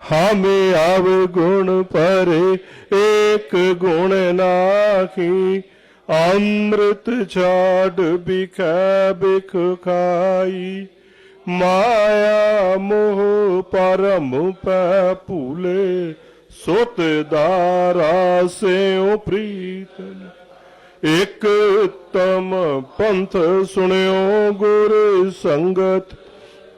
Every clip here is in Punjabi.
ਹਾਮੇ ਆਵ ਗੁਣ ਪਰੇ ਏਕ ਗੁਣ ਨਾਹੀ। ਅੰਮ੍ਰਿਤ ਛਾੜ ਬਿਖੈ ਬਿਖ ਖਾਈ। ਮਾਇਆ ਮੋਹ ਪਰਮ ਪੈ ਭੂਲੇ, ਸੁਤ ਦਾਰਾ ਸਿਉ ਪ੍ਰੀਤਨ। ਇਕ ਤਮ ਪੰਥ ਸੁਣਿਓ ਗੁਰ ਸੰਗਤ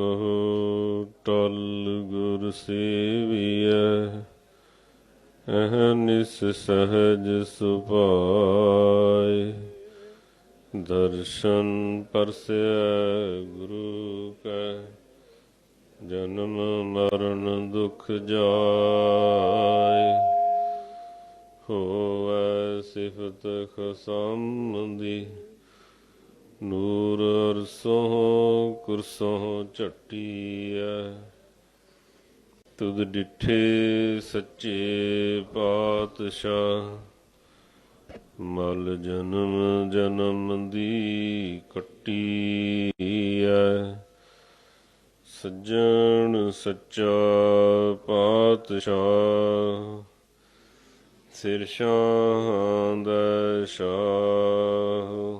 ਸੁਖ ਟਲ ਗੁਰ ਸੇਵੀਐ ਅਹਨਿਸ ਸਹਜ ਸੁਭਾਏ। ਦਰਸ਼ਨ ਪਰਸੈ ਗੁਰੂ ਕੈ, ਜਨਮ ਮਰਨ ਦੁਖ ਜਾਏ। ਹੋਵੈ ਸਿਫਤ ਖਸਮਦੀ ਨੂਰ ਅਰਸੋਂ ਕੁਰਸੋਂ ਝਟੀਐ। ਤੁਧ ਡਿਠੇ ਸੱਚੇ ਪਾਤਸ਼ਾਹ, ਮਲ ਜਨਮ ਜਨਮ ਦੀ ਕੱਟੀਐ। ਸੱਜਣ ਸੱਚਾ ਪਾਤਸ਼ਾਹ, ਸਿਰ ਸ਼ਾਹ ਦਾ ਸ਼ਾਹ।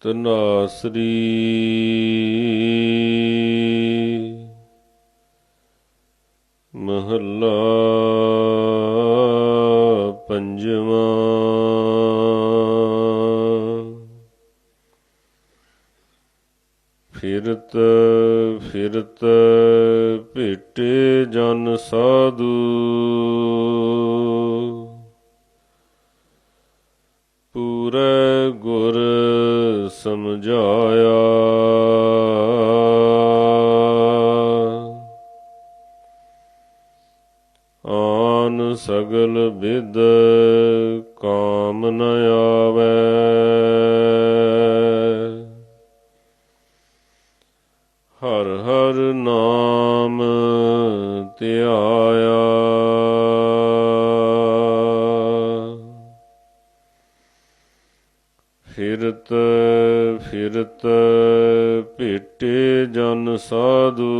ਤਨਾਸਰੀ। ਮਹੱਲਾ ਪੰਜਵਾਂ। ਫਿਰਤ ਫਿਰਤ ਭੇਟੇ ਜਨ ਸਾਧੂ। ਸਗਲ ਵਿਦ ਕਾਮ ਨ ਆਵੇ। ਹਰ ਹਰ ਨਾਮ ਧਿਆਇਆ। ਫਿਰਤ ਫਿਰਤ ਭੇਟੇ ਜਨ ਸਾਧੂ।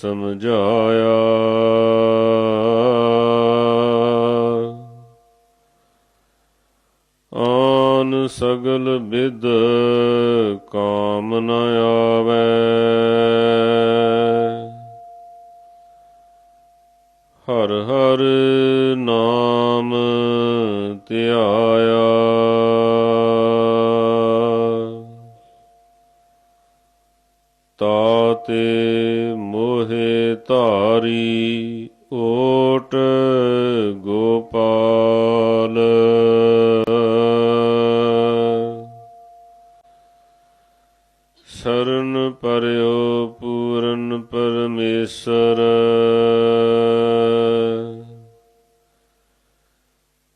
ਸਮਝਾਇਆ। ਆਨ ਸਗਲ ਬਿਦ ਕਾਮ ਨ ਆਵੇ। ਹਰ ਹਰ ਨਾਮ ਧਿਆਇਆ। ਗੋਪਾਲ। ਸ਼ਰਨ ਪਰਿਓ ਪੂਰਨ ਪਰਮੇਸ਼ਰ।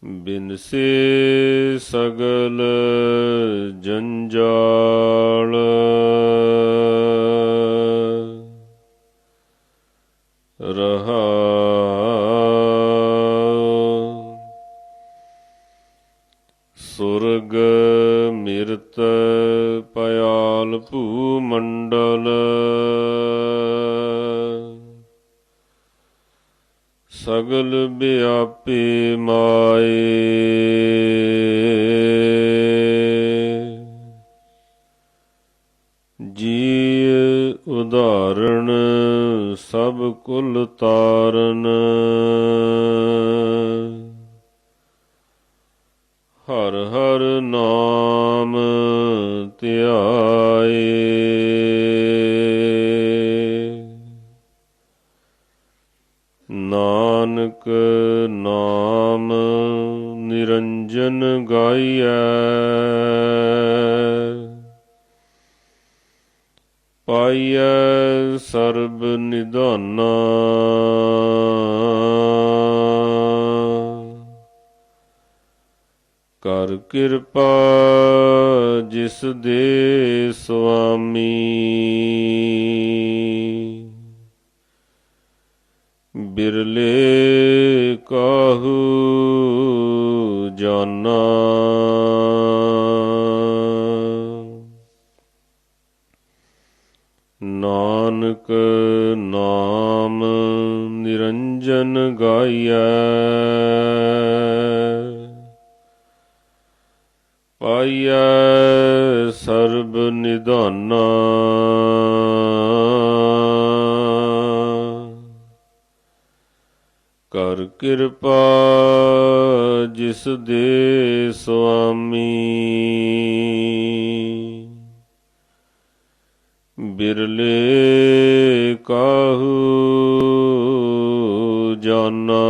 ਬਿਨਸੇ ਸਗਲ ਜੰਜਾਲ। ਸੁਰਗ ਮਿਰਤ ਪਿਆਲ ਭੂ ਮੰਡਲ ਸਗਲ ਵਿਆਪੀ ਮਾਏ। ਜੀ ਉਦਾਹਰਣ ਸਭ ਕੁਲ ਤਾਰਨ। ਧਿਆਏ ਨਾਨਕ ਨਾਮ ਨਿਰੰਜਨ ਗਾਈਐ। ਪਾਈਐ ਸਰਬ ਨਿਧਾਨਾ। ਕਰ ਕਿਰਪਾ ਜਿਸ ਦੇ ਸੁਆਮੀ ਬਿਰਲੇ ਕਾਹੂ ਜਾਨਾ। ਨਾਨਕ ਨਾਮ ਨਿਰੰਜਨ ਗਾਈਐ ਕਰ ਕਿਰਪਾ ਜਿਸ ਦੇ ਸੁਆਮੀ। ਬਿਰਲੇ ਕਾਹੂ ਜਾਨਾ।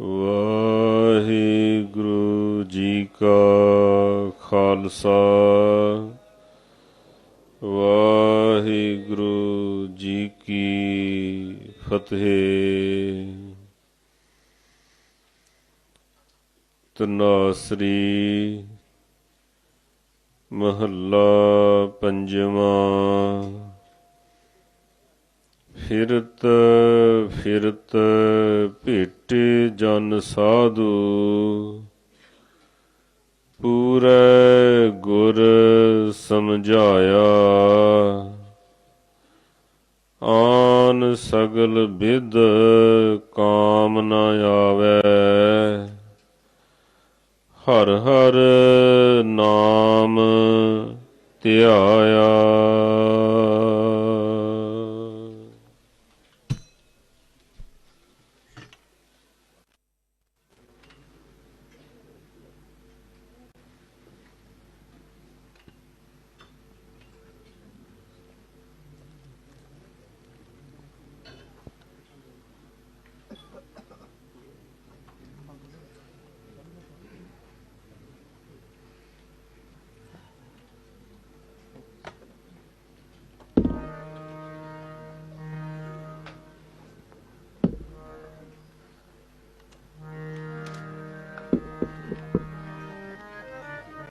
ਵਾਹਿਗੁਰੂ ਜੀ ਕਾ ਖਾਲਸਾ। ਕੀ ਫਤਿਹ ਤਨਾਸਰੀ ਮਹੱਲਾ ਪੰਜਵਾਂ। ਫਿਰਤ ਫਿਰਤ ਭੇਟੇ ਜਨ ਸਾਧੂ। ਪੂਰੇ ਗੁਰ ਸਮਝਾਇਆ। ਆਨ ਸਗਲ ਵਿਦ ਕਾਮ ਨ ਆਵੇ। ਹਰ ਹਰ ਨਾਮ ਧਿਆਇਆ।